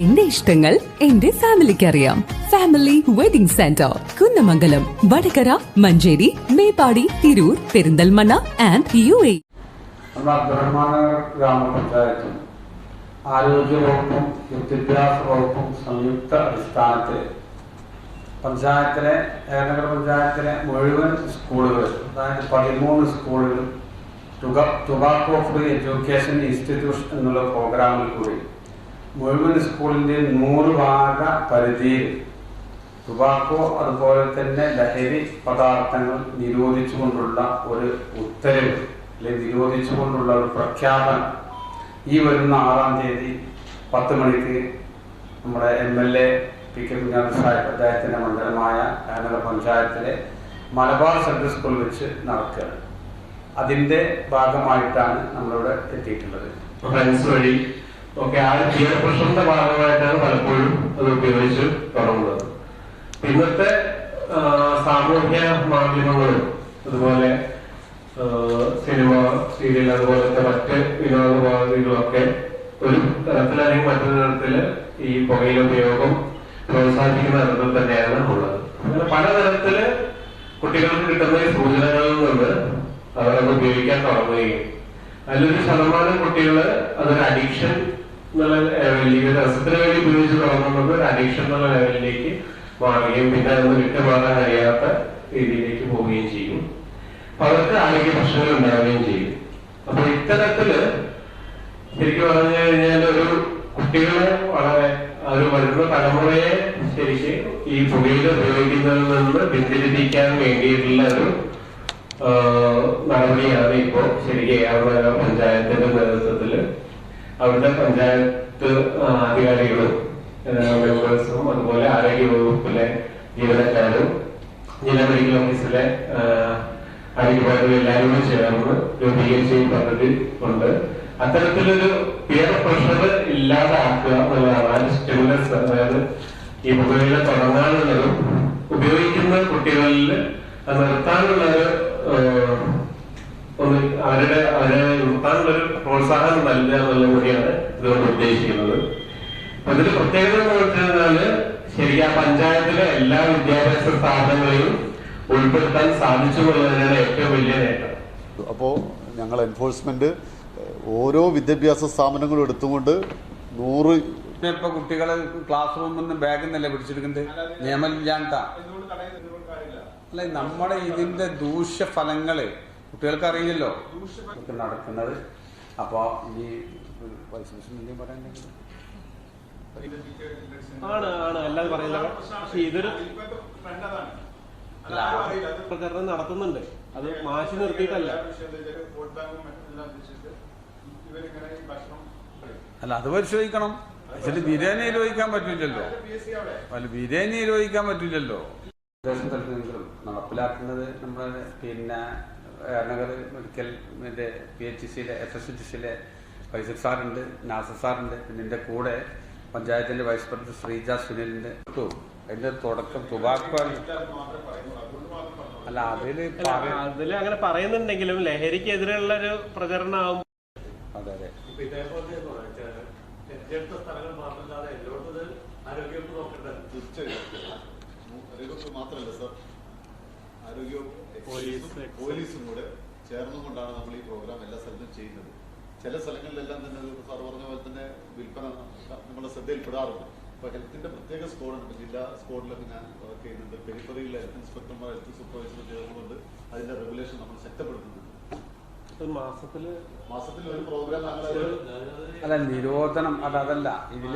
എന്റെ ഇഷ്ടങ്ങൾ എന്റെ ഫാമിലിക്ക് അറിയാം family wedding centre Kunnamangalam Vadakara Manjeri Meppadi Tirur Perinthalmanna and U A ആരോഗ്യ വകുപ്പും വിദ്യാഭ്യാസ വകുപ്പും സംയുക്ത അടിസ്ഥാനത്തിൽ പഞ്ചായത്തിലെ ഏകനഗര പഞ്ചായത്തിലെ മുഴുവൻ സ്കൂളുകൾ അതായത് പതിമൂന്ന് സ്കൂളുകൾ ടുബ ടുബാക്കോ ഫ്രീ എഡ്യൂക്കേഷൻ ഇൻസ്റ്റിറ്റ്യൂഷൻ എന്നുള്ള പ്രോഗ്രാമിൽ കൂടി മുഴുവൻ സ്കൂളിന്റെ നൂറ് ഭാഗ പരിധിയിൽ ടുബാക്കോ അതുപോലെ തന്നെ ലഹരി പദാർത്ഥങ്ങൾ നിരോധിച്ചുകൊണ്ടുള്ള ഒരു ഉത്തരവ് അല്ലെങ്കിൽ നിരോധിച്ചുകൊണ്ടുള്ള ഒരു പ്രഖ്യാപനം. ഈ വരുന്ന ആറാം തീയതി പത്ത് മണിക്ക് നമ്മുടെ M L A P K Kunhami Sahib അദ്ദേഹത്തിന്റെ മണ്ഡലമായ കാനഡ പഞ്ചായത്തിലെ മലബാർ സെൻട്രൽ സ്കൂളിൽ വെച്ച് നടക്കുകയാണ് അതിന്റെ ഭാഗമായിട്ടാണ് നമ്മളിവിടെ എത്തിയിട്ടുള്ളത്. ഫ്രണ്ട്സ് വഴി ഒക്കെ ആ പിയർ പ്രഷറിന്റെ ഭാഗമായിട്ടാണ് പലപ്പോഴും അത് ഉപയോഗിച്ച് തുടങ്ങുന്നത്. ഇന്നത്തെ സാമൂഹ്യ മാധ്യമങ്ങളും അതുപോലെ സിനിമ സീരിയൽ അതുപോലത്തെ മറ്റ് വിനോദോപാധികളൊക്കെ ഒരു തരത്തിലല്ലെങ്കിൽ മറ്റൊരു തരത്തിൽ ഈ പുകയില ഉപയോഗം പ്രോത്സാഹിപ്പിക്കുന്ന തരത്തിൽ തന്നെയാണ് ഉള്ളത്. അങ്ങനെ പലതരത്തിൽ കുട്ടികൾക്ക് കിട്ടുന്ന സൂചനകളിൽ നിന്ന് അവരത് ഉപയോഗിക്കാൻ തുടങ്ങുകയും. അതിലൊരു ശതമാനം കുട്ടികൾ അതൊരു അഡിക്ഷൻ എന്നുള്ള ലെവലിലേക്ക് ഒരു രസത്തിന് വേണ്ടി ഉപയോഗിച്ച് തുടങ്ങുന്നത് ഒരു അഡിക്ഷൻ എന്നുള്ള ലെവലിലേക്ക് മാറുകയും പിന്നെ അതൊന്ന് വിട്ടുമാറാൻ കഴിയാത്ത രീതിയിലേക്ക് പോവുകയും ചെയ്യും. അപ്പൊ അവർക്ക് ആരോഗ്യ പ്രശ്നങ്ങൾ ഉണ്ടാവുകയും ചെയ്യും. അപ്പൊ ഇത്തരത്തിൽ ശരിക്കും പറഞ്ഞു കഴിഞ്ഞാൽ ഒരു കുട്ടികളെ വളരെ ഒരു വരുന്ന തലമുറയെ ശരിക്ക് ഈ പുകയില ഉപയോഗിക്കുന്നതിൽ നിന്ന് പിന്തിരിപ്പിക്കാൻ വേണ്ടിയിട്ടുള്ള ഒരു നടപടിയാണ് ഇപ്പോ ശരിക്കും ഏഴാമല പഞ്ചായത്തിന്റെ നേതൃത്വത്തിൽ അവിടുത്തെ പഞ്ചായത്ത് അധികാരികളും മെമ്പേഴ്സും അതുപോലെ ആരോഗ്യ വകുപ്പിലെ ജീവനക്കാരും ജില്ലാ മെഡിക്കൽ ഓഫീസിലെ അധികാരികളും എല്ലാവരും ചേർന്ന് രൂപീകരിച്ച പദ്ധതി ഉണ്ട്. അത്തരത്തിലൊരു പിയർ പ്രഷർ ഇല്ലാതാക്കുക എന്നുള്ളതാണ് സ്റ്റിമുലസ്. അതായത് ഈ പുകയില തുടങ്ങാനുള്ളതും ഉപയോഗിക്കുന്ന കുട്ടികളിൽ അത് നിർത്താനുള്ള ഒരു പ്രോത്സാഹനം നൽകുക എന്നുള്ള കൂടിയാണ് ഇതുകൊണ്ട് ഉദ്ദേശിക്കുന്നത്. അതിന്റെ പ്രത്യേകത എന്ന് വെച്ചാൽ ശരിക്കും പഞ്ചായത്തിലെ എല്ലാ വിദ്യാഭ്യാസ സ്ഥാപനങ്ങളെയും ഉൾപ്പെടുത്താൻ സാധിച്ചു എന്നുള്ളതിനാണ് ഏറ്റവും വലിയ നേട്ടം. അപ്പോൾ ഞങ്ങൾ എൻഫോഴ്സ്മെന്റ് ഓരോ വിദ്യാഭ്യാസ സ്ഥാപനങ്ങളും എടുത്തുകൊണ്ട് നൂറ് ഇപ്പൊ കുട്ടികളെ ക്ലാസ് റൂമിൽ നിന്ന് ബാഗിൽ നിന്നല്ലേ പിടിച്ചെടുക്കുന്നത്? നിയമമില്ലാണ്ടാ അല്ല നമ്മുടെ ഇതിന്റെ ദൂഷ്യഫലങ്ങൾ കുട്ടികൾക്ക് അറിയില്ലല്ലോ ഇതൊക്കെ നടക്കുന്നത്. അപ്പൊ ഈ വൈസ് പ്രസിഡന്റ് പറയാനുണ്ടെങ്കിൽ ആണ് ആണ്. എല്ലാം പറയുന്നത്. പക്ഷെ ഇതൊരു പ്രചരണം നടത്തുന്നുണ്ട്. അത് മാറ്റി നിർത്തിയിട്ടല്ല. അല്ല അത് പരിശോധിക്കണം. പക്ഷേ ബിരിയാണി നിരോധിക്കാൻ പറ്റില്ലല്ലോ. അല്ല ബിരിയാണി നിരോധിക്കാൻ പറ്റില്ലല്ലോ. നടപ്പിലാക്കുന്നത് നമ്മുടെ പിന്നെ നഗർ മെഡിക്കൽ മറ്റേ പി എച്ച് സിയിലെ എസ് എസ് എച്ച് സിയിലെ ഫൈസൽ സാറുണ്ട് നാസർ സാറുണ്ട് പിന്നെ എന്റെ കൂടെ പഞ്ചായത്തിന്റെ വൈസ് പ്രസിഡന്റ് ശ്രീജ സുനിലിന്റെ അതിന്റെ തുടക്കം തുബാക്കോ അല്ല അതിൽ അതിൽ അങ്ങനെ പറയുന്നുണ്ടെങ്കിലും ലഹരിക്കെതിരെയുള്ള ഒരു പ്രചരണമാകും അതെ. അതെ ആരോഗ്യവകുപ്പ് മാത്രമല്ല സർ. ആരോഗ്യ പോലീസ്, പോലീസും കൂടെ ചേർന്നുകൊണ്ടാണ് നമ്മൾ ഈ പ്രോഗ്രാം എല്ലാ സ്ഥലത്തും ചെയ്യുന്നത്. ചില സ്ഥലങ്ങളിലെല്ലാം തന്നെ സാർ പറഞ്ഞ പോലെ തന്നെ വിൽപ്പന നമ്മുടെ ശ്രദ്ധയിൽപ്പെടാറുണ്ട്. അപ്പൊ ഹെൽത്തിന്റെ പ്രത്യേക സ്കോഡുണ്ട്. ജില്ലാ സ്കോഡിലൊക്കെ ഞാൻ വർക്ക് ചെയ്യുന്നുണ്ട്. പെരിഫറിയിലെ ഹെൽത്ത് ഇൻസ്പെക്ടർമാർ ഹെൽത്ത് സൂപ്പർവൈസർ ചേർന്നുകൊണ്ട് അതിന്റെ റെഗുലേഷൻ നമ്മൾ ശക്തപ്പെടുത്തുന്നുണ്ട്. ഒരു മാസത്തിൽ മാസത്തിൽ ഒരു പ്രോഗ്രാം അല്ല നിരോധനം അത് അതല്ല. ഇതിൽ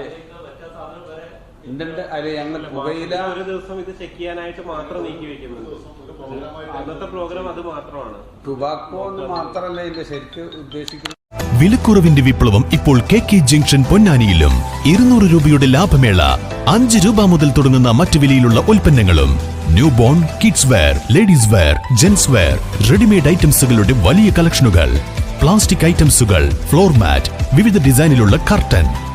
ഉണ്ട് അല്ലെ ഞങ്ങൾ പുകയില ഒരു ദിവസം ഇത് ചെക്ക് ചെയ്യാനായിട്ട് മാത്രം നീക്കി വെക്കുന്നുണ്ട്. അന്നത്തെ പ്രോഗ്രാം അത് മാത്രമാണ്. ടുബാക്കോ എന്ന് മാത്രമല്ല ഇതിന്റെ ശരിക്ക് ഉദ്ദേശിക്കുന്നത്. വിലക്കുറവിന്റെ വിപ്ലവം ഇപ്പോൾ കെ കെ ജംഗ്ഷൻ പൊന്നാനിയിലും ഇരുന്നൂറ് രൂപയുടെ ലാഭമേള അഞ്ച് രൂപ മുതൽ തുടങ്ങുന്ന മറ്റു വിലയിലുള്ള ഉൽപ്പന്നങ്ങളും new born kids wear ladies wear gents wear readymade ഐറ്റംസുകളുടെ വലിയ കളക്ഷനുകൾ പ്ലാസ്റ്റിക് ഐറ്റംസുകൾ ഫ്ലോർ മാറ്റ് വിവിധ ഡിസൈനിലുള്ള curtain